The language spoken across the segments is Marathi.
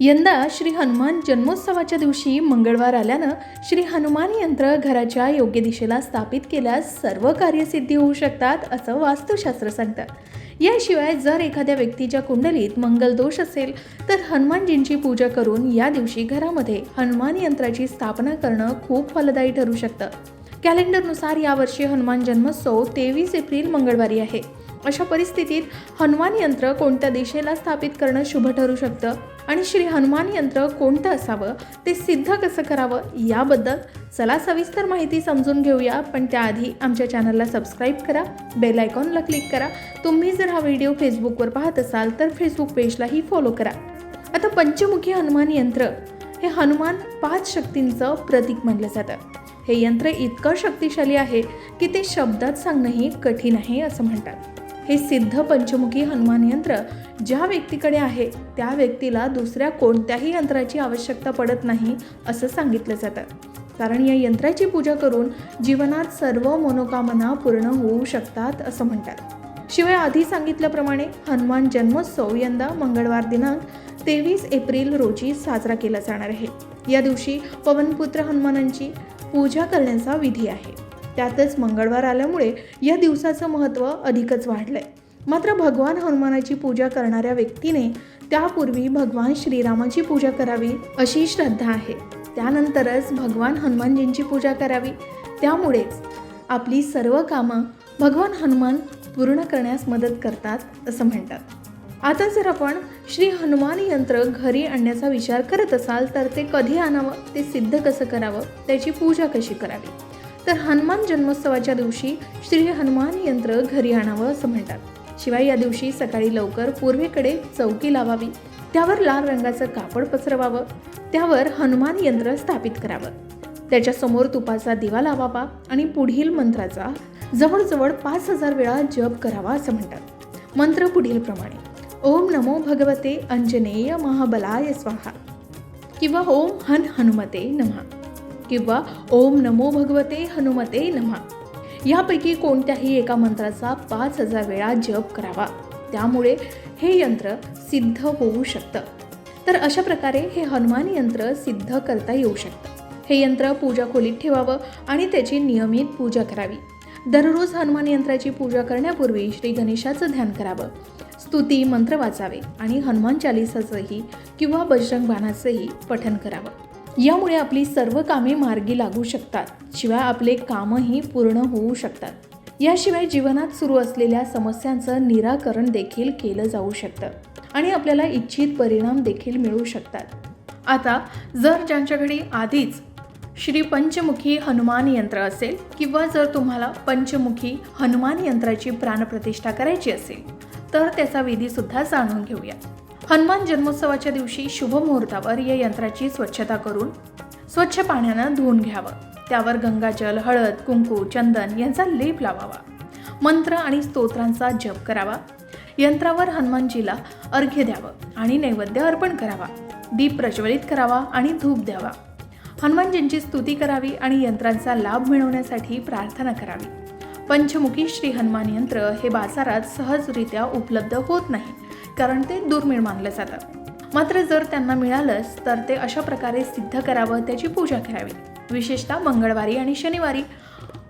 यंदा श्री हनुमान जन्मोत्सवाच्या दिवशी मंगळवार आल्यानं श्री हनुमान यंत्र घराच्या योग्य दिशेला स्थापित केल्यास सर्व कार्यसिद्धी होऊ शकतात असं वास्तुशास्त्र सांगतं. याशिवाय जर एखाद्या व्यक्तीच्या कुंडलीत मंगलदोष असेल तर हनुमानजींची पूजा करून या दिवशी घरामध्ये हनुमान यंत्राची स्थापना करणं खूप फलदायी ठरू शकतं. कॅलेंडरनुसार यावर्षी हनुमान जन्मोत्सव तेवीस एप्रिल मंगळवारी आहे. अशा परिस्थितीत हनुमान यंत्र कोणत्या दिशेला स्थापित करणं शुभ ठरू शकतं? आणि श्री हनुमान यंत्र कोणतं असावं? ते सिद्ध कसं करावं? याबद्दल चला सविस्तर माहिती समजून घेऊया. पण त्याआधी आमच्या चॅनलला सबस्क्राईब करा बेल आयकॉनला क्लिक करा. तुम्ही जर हा व्हिडिओ फेसबुकवर पाहत असाल तर फेसबुक पेजलाही फॉलो करा. आता पंचमुखी हनुमान यंत्र हे हनुमान पाच शक्तींचं प्रतीक मानलं जातं. हे यंत्र इतकं शक्तिशाली आहे की ते शब्दात सांगणंही कठीण आहे असं म्हणतात. हे सिद्ध पंचमुखी हनुमान यंत्र ज्या व्यक्तीकडे आहे त्या व्यक्तीला दुसऱ्या कोणत्याही यंत्राची आवश्यकता पडत नाही असं सांगितलं जातं. कारण या यंत्राची पूजा करून जीवनात सर्व मनोकामना पूर्ण होऊ शकतात असं म्हणतात. शिवाय आधी सांगितल्याप्रमाणे हनुमान जन्मोत्सव यंदा मंगळवार दिनांक तेवीस एप्रिल रोजी साजरा केला जाणार आहे. या दिवशी पवनपुत्र हनुमानांची पूजा करण्याचा विधी आहे. त्यातच मंगळवार आल्यामुळे या दिवसाचं महत्त्व अधिकच वाढलंय. मात्र भगवान हनुमानाची पूजा करणाऱ्या व्यक्तीने त्यापूर्वी भगवान श्रीरामाची पूजा करावी अशी श्रद्धा आहे. त्यानंतरच भगवान हनुमानजींची पूजा करावी. त्यामुळेच आपली सर्व कामं भगवान हनुमान पूर्ण करण्यास मदत करतात असं म्हणतात. आता जर आपण श्री हनुमान यंत्र घरी आणण्याचा विचार करत असाल तर ते कधी आणावं? ते सिद्ध कसं करावं? त्याची पूजा कशी करावी? तर हनुमान जन्मोत्सवाच्या दिवशी श्री हनुमान यंत्र घरी आणावं असं म्हणतात. शिवाय या दिवशी सकाळी लवकर पूर्वेकडे चौकी लावावी. त्यावर लाल रंगाचं कापड पसरवावं. त्यावर हनुमान यंत्र स्थापित करावं. त्याच्यासमोर तुपाचा दिवा लावावा आणि पुढील मंत्राचा जवळजवळ पाच हजार वेळा जप करावा असं म्हणतात. मंत्र पुढील प्रमाणे. ओम नमो भगवते अंजनेय महाबलाय स्वाहा. किंवा ओम हन हनुमते नमः. किंवा ओम नमो भगवते हनुमते नमः. यापैकी कोणत्याही एका मंत्राचा पाच हजार वेळा जप करावा. त्यामुळे हे यंत्र सिद्ध होऊ शकतं. तर अशा प्रकारे हे हनुमान यंत्र सिद्ध करता येऊ शकतं. हे यंत्र पूजा खोलीत ठेवावं आणि त्याची नियमित पूजा करावी. दररोज हनुमान यंत्राची पूजा करण्यापूर्वी श्री गणेशाचं ध्यान करावं. स्तुती मंत्र वाचावे आणि हनुमान चालिसाचंही किंवा बजरंग बाणाचंही पठन करावं. यामुळे आपली सर्व कामे मार्गी लागू शकतात. शिवाय आपले कामही पूर्ण होऊ शकतात. याशिवाय जीवनात सुरू असलेल्या समस्यांचं निराकरण देखील केलं जाऊ शकतं आणि आपल्याला इच्छित परिणाम देखील मिळू शकतात. आता जर ज्यांच्याकडे आधीच श्री पंचमुखी हनुमान यंत्र असेल किंवा जर तुम्हाला पंचमुखी हनुमान यंत्राची प्राणप्रतिष्ठा करायची असेल तर त्याचा विधीसुद्धा जाणून घेऊया. हनुमान जन्मोत्सवाच्या दिवशी शुभ मुहूर्तावर या यंत्राची स्वच्छता करून स्वच्छ पाण्यानं धुवून घ्यावं. त्यावर गंगाजल हळद कुंकू चंदन यांचा लेप लावावा. मंत्र आणि स्तोत्रांचा जप करावा. यंत्रावर हनुमानजीला अर्घ्य द्यावं आणि नैवेद्य अर्पण करावा. दीप प्रज्वलित करावा आणि धूप द्यावा. हनुमानजींची स्तुती करावी आणि यंत्रांचा लाभ मिळवण्यासाठी प्रार्थना करावी. पंचमुखी श्री हनुमान यंत्र हे बाजारात सहजरित्या उपलब्ध होत नाही. कारण ते दुर्मिळ मानलं जातं. मात्र जर त्यांना मिळालंच तर ते अशा प्रकारे सिद्ध करावं त्याची पूजा करावी. विशेषतः मंगळवारी आणि शनिवारी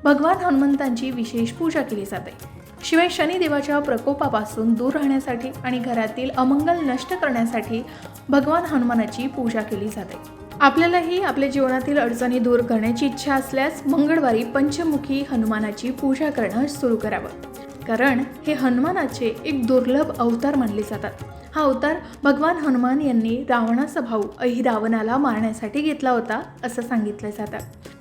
भगवान हनुमंतांची विशेष पूजा केली जाते. शिवाय शनिदेवाच्या प्रकोपापासून दूर राहण्यासाठी आणि घरातील अमंगल नष्ट करण्यासाठी भगवान हनुमानाची पूजा केली जाते. आपल्यालाही आपल्या जीवनातील अडचणी दूर करण्याची इच्छा असल्यास मंगळवारी पंचमुखी हनुमानाची पूजा करणं सुरू करावं. कारण हे हनुमानाचे एक दुर्लभ अवतार मानले जातात. हा अवतार भगवान हनुमान यांनी रावणाचा भाऊ अहिरावणाला मारण्यासाठी घेतला होता असं सांगितलं जातं.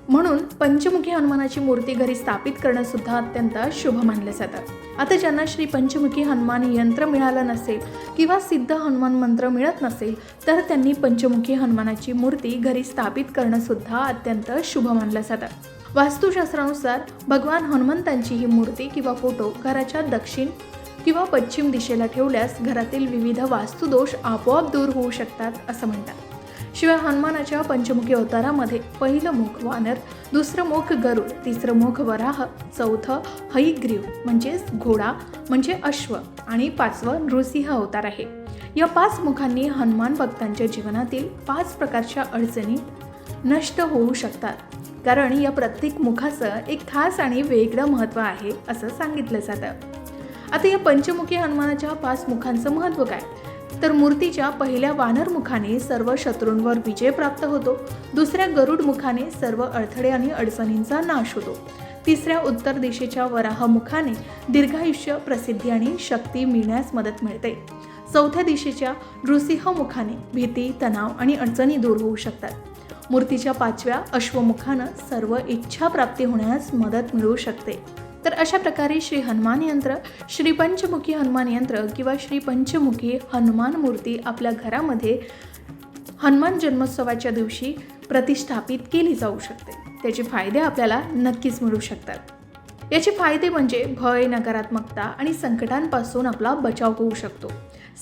म्हणून पंचमुखी हनुमानाची मूर्ती घरी स्थापित करणं सुद्धा अत्यंत शुभ मानलं जातं. आता ज्यांना श्री पंचमुखी हनुमान यंत्र मिळालं नसेल किंवा सिद्ध हनुमान मंत्र मिळत नसेल तर त्यांनी पंचमुखी हनुमानाची मूर्ती घरी स्थापित करणं सुद्धा अत्यंत शुभ मानलं जातं. वास्तुशास्त्रानुसार भगवान हनुमंतांची ही मूर्ती किंवा फोटो घराच्या दक्षिण किंवा पश्चिम दिशेला ठेवल्यास घरातील विविध वास्तुदोष आपोआप दूर होऊ शकतात असं म्हणतात. शिवाय हनुमानाच्या पंचमुखी अवतारामध्ये पहिलं मुख वानर दुसरं मुख गरुड तिसरं मुख वराह चौथं हयग्रीव म्हणजेच घोडा म्हणजे अश्व आणि पाचवं नृसिंह अवतार आहे. या पाच मुखांनी हनुमान भक्तांच्या जीवनातील पाच प्रकारच्या अडचणी नष्ट होऊ शकतात. कारण या प्रत्येक मुखाचं एक खास आणि वेगळं महत्त्व आहे असं सांगितलं जातं. आता या पंचमुखी हनुमानाच्या पाच मुखांचं महत्त्व काय? तर मूर्तीच्या पहिल्या वानर मुखाने सर्व शत्रूंवर विजय प्राप्त होतो. दुसऱ्या गरुड मुखाने सर्व अडथळे आणि अडचणींचा नाश होतो. तिसऱ्या उत्तर दिशेच्या वराह मुखाने दीर्घायुष्य प्रसिद्धी आणि शक्ती मिळण्यास मदत मिळते. चौथ्या दिशेच्या नृसिंह मुखाने भीती तणाव आणि अडचणी दूर होऊ शकतात. मूर्तीच्या पाचव्या अश्वमुखानं सर्व इच्छा प्राप्ती होण्यास मदत मिळू शकते. तर अशा प्रकारे श्री हनुमान यंत्र श्री पंचमुखी हनुमान यंत्र किंवा श्री पंचमुखी हनुमान मूर्ती आपल्या घरामध्ये हनुमान जन्मोत्सवाच्या दिवशी प्रतिष्ठापित केली जाऊ शकते. त्याचे फायदे आपल्याला नक्कीच मिळू शकतात. याचे फायदे म्हणजे भय नकारात्मकता आणि संकटांपासून आपला बचाव होऊ शकतो.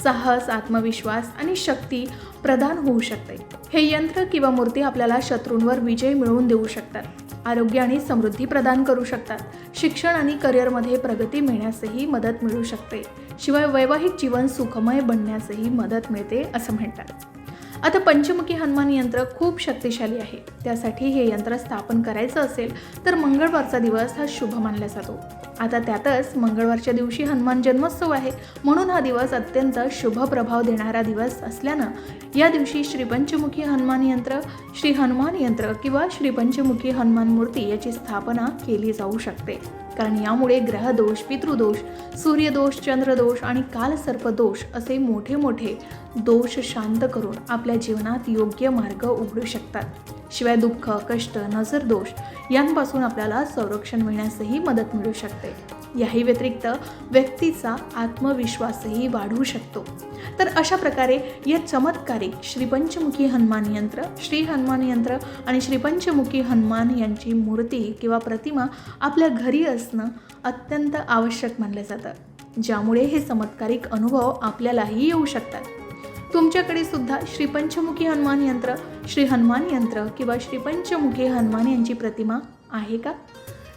साहस आत्मविश्वास आणि शक्ती प्रदान होऊ शकते. हे यंत्र किंवा मूर्ती आपल्याला शत्रूंवर विजय मिळवून देऊ शकतात. आरोग्य आणि समृद्धी प्रदान करू शकतात. शिक्षण आणि करिअरमध्ये प्रगती मिळण्यासही मदत मिळू शकते. शिवाय वैवाहिक जीवन सुखमय बनण्यासही मदत मिळते असं म्हणतात. आता पंचमुखी हनुमान यंत्र खूप शक्तिशाली आहे. त्यासाठी हे यंत्र स्थापन करायचं असेल तर मंगळवारचा दिवस हा शुभ मानला जातो. आता त्यातच मंगळवारच्या दिवशी हनुमान जन्मोत्सव आहे. म्हणून हा दिवस अत्यंत शुभ प्रभाव देणारा दिवस असल्यानं या दिवशी श्री पंचमुखी हनुमान यंत्र श्री हनुमान यंत्र किंवा श्री पंचमुखी हनुमान मूर्ती याची स्थापना केली जाऊ शकते. कारण यामुळे ग्रहदोष पितृदोष सूर्यदोष चंद्रदोष आणि कालसर्पदोष असे मोठे मोठे दोष शांत करून आपल्या जीवनात योग्य मार्ग उघडू शकतात. शिवाय दुःख कष्ट नजर दोष यांपासून आपल्याला संरक्षण मिळण्यासही मदत मिळू शकते. याही व्यतिरिक्त व्यक्तीचा आत्मविश्वासही वाढू शकतो. तर अशा प्रकारे या चमत्कारिक श्रीपंचमुखी हनुमान यंत्र श्री हनुमान यंत्र आणि श्रीपंचमुखी हनुमान यांची मूर्ती किंवा प्रतिमा आपल्या घरी असणं अत्यंत आवश्यक मानलं जातं. ज्यामुळे हे चमत्कारिक अनुभव आपल्यालाही येऊ शकतात. तुमच्याकडे सुद्धा श्रीपंचमुखी हनुमान यंत्र श्री हनुमान यंत्र किंवा श्रीपंचमुखी हनुमान यांची प्रतिमा आहे का?